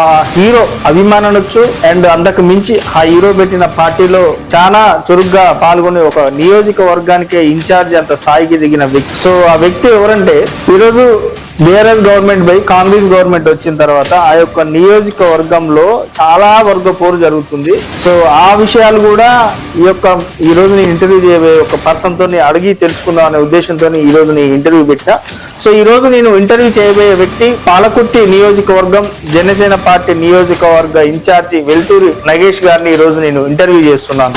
ఆ hero అభిమాననొచ్చు and అంతకు మించి ఆ హీరో పెట్టిన పార్టీలో చాలా చురుగ్గా పాల్గొనే ఒక నియోజకవర్గానికి ఇన్ఛార్జ్ అంత స్థాయికి దిగిన వ్యక్తి. సో ఆ వ్యక్తి ఎవరంటే ఈరోజు బీఆర్ఎస్ గవర్నమెంట్ పై కాంగ్రెస్ గవర్నమెంట్ వచ్చిన తర్వాత ఆ యొక్క నియోజకవర్గంలో చాలా వర్గ పోరు జరుగుతుంది. సో ఆ విషయాలు కూడా ఈ యొక్క ఈ రోజు నేను ఇంటర్వ్యూ చేయబోయే ఒక పర్సన్తో అడిగి తెలుసుకుందాం అనే ఉద్దేశంతో ఈ రోజు నేను ఇంటర్వ్యూ పెట్టా. సో ఈ రోజు నేను ఇంటర్వ్యూ చేయబోయే వ్యక్తి పాలకుర్తి నియోజకవర్గం జనసేన పార్టీ నియోజకవర్గ ఇన్ఛార్జి వెల్టూరి నగేష్ గారిని ఈ రోజు నేను ఇంటర్వ్యూ చేస్తున్నాను.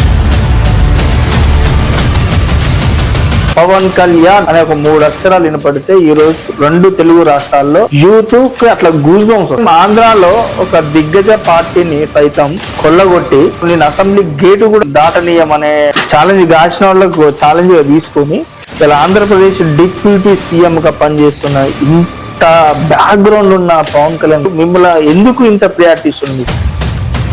పవన్ కళ్యాణ్ అనే ఒక మూడు అక్షరాలు వినపడితే ఈ రోజు రెండు తెలుగు రాష్ట్రాల్లో యూత్కి అట్లా గూజ్ బంప్స్ ఆంధ్రాలో ఒక దిగ్గజ పార్టీని సైతం కొల్లగొట్టి నేను అసెంబ్లీ గేటు కూడా దాటనీయమనే ఛాలెంజ్ కాసిన వాళ్ళకు ఛాలెంజ్గా తీసుకొని ఇలా ఆంధ్రప్రదేశ్ డిప్యూటీ సీఎం గా పనిచేస్తున్న ఇంత బ్యాక్గ్రౌండ్ ఉన్న పవన్ కళ్యాణ్ మిమ్మల్ని ఎందుకు ఇంత ప్రియారిటీస్ ఉంది?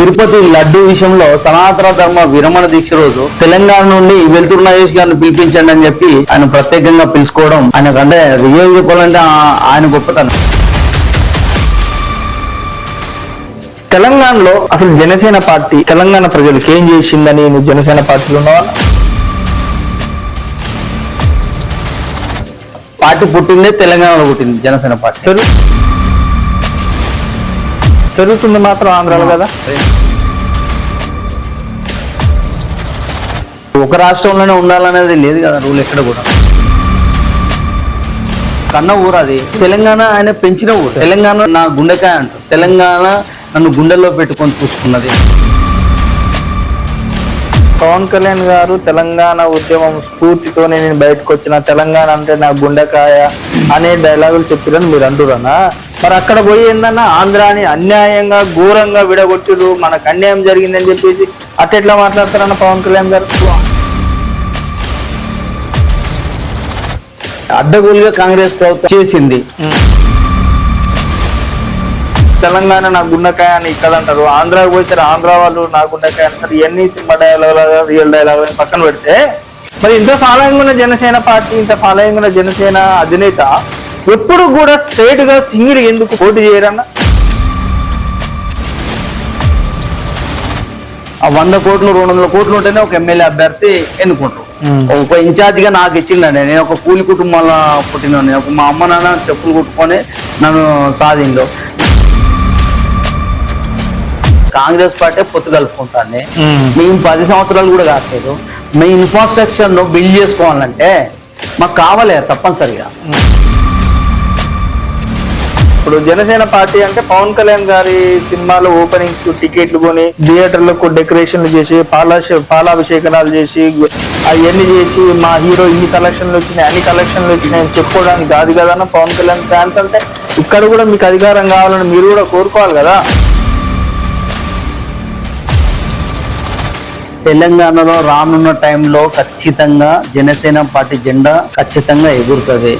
తిరుపతి లడ్డు విషయంలో సనాతన ధర్మ విరమణ దీక్ష రోజు తెలంగాణ నుండి వెలుతురు నగేష్ గారిని పిలిపించండి అని చెప్పి ఆయన ప్రత్యేకంగా పిలుచుకోవడం ఆయనకంటే రివ్యూ చెప్పాలంటే ఆయన గొప్పతనం. తెలంగాణలో అసలు జనసేన పార్టీ తెలంగాణ ప్రజలకు ఏం చేసిందని నువ్వు జనసేన పార్టీలో ఉన్నావా? పార్టీ పుట్టిందే తెలంగాణలో పుట్టింది జనసేన పార్టీ. పెరుగుతుంది మాత్రం ఆంధ్రాలో కదా? ఒక రాష్ట్రంలోనే ఉండాలనేది లేదు కదా రూల్ ఎక్కడ కూడా. కన్న ఊరు అది. తెలంగాణ ఆయన పెంచిన ఊరు. తెలంగాణ నా గుండెకాయ అంటారు తెలంగాణ నన్ను గుండెల్లో పెట్టుకొని చూసుకున్నది. పవన్ కళ్యాణ్ గారు తెలంగాణ ఉద్యమం స్ఫూర్తితోనే నేను బయటకు వచ్చిన తెలంగాణ అంటే నా గుండెకాయ అనే డైలాగులు చెప్పారని మీరు అంటురనా మరి అక్కడ పోయి ఏందన్నా? ఆంధ్రాని అన్యాయంగా ఘోరంగా విడగొట్టిరు మనకు అన్యాయం జరిగిందని చెప్పేసి అట్టెట్లా మాట్లాడతారన్న పవన్ కళ్యాణ్ గారు? అడ్డగోలుగా కాంగ్రెస్ ప్రభుత్వం చేసింది. తెలంగాణ నా గుండెకాయ అని ఇక్కడ అంటారు ఆంధ్రాకి పోయి సరే ఆంధ్ర వాళ్ళు నా గుండెకాయ అని సరే ఇవన్నీ సినిమా డైలాగ్ రియల్ డైలాగ్ పక్కన పెడితే మరి ఇంత ఫాలోయింగ్ ఉన్న జనసేన పార్టీ ఇంత ఫాలోయింగ్ ఉన్న జనసేన అధినేత ఎప్పుడు కూడా స్ట్రైట్గా సింగిల్ ఎందుకు పోటీ చేయరన్న? ఆ వంద కోట్లు రెండు వందల కోట్లు ఉంటేనే ఒక ఎమ్మెల్యే అభ్యర్థి ఎన్నుకుంటారు. ఒక ఇన్ఛార్జ్గా నాకు ఇచ్చిండండి నేను ఒక కూలి కుటుంబంలో పుట్టిన నేను ఒక మా అమ్మ నాన్న చెప్పులు కుట్టుకొని నన్ను సాధిండు. కాంగ్రెస్ పార్టీ పొత్తు కలుపుకుంటాను మేము. పది సంవత్సరాలు కూడా కాలేదు మీ ఇన్ఫ్రాస్ట్రక్చర్ను బిల్డ్ చేసుకోవాలంటే మాకు కావాలి తప్పనిసరిగా. ఇప్పుడు జనసేన పార్టీ అంటే పవన్ కళ్యాణ్ గారి సినిమాలు ఓపెనింగ్స్ టికెట్లు కొని థియేటర్లకు డెకరేషన్లు చేసి పాలా పాలాభిషేకనాలు చేసి అవన్నీ చేసి మా హీరో ఇన్ని కలెక్షన్లు వచ్చినాయి అన్ని కలెక్షన్లు వచ్చినాయి అని చెప్పుకోవడానికి కాదు కదా పవన్ కళ్యాణ్ ఫ్యాన్స్ అంటే. ఇక్కడ కూడా మీకు అధికారం కావాలని మీరు కూడా కోరుకోవాలి కదా. తెలంగాణలో రానున్న టైంలో ఖచ్చితంగా జనసేన పార్టీ జెండా ఖచ్చితంగా ఎగురుతుంది.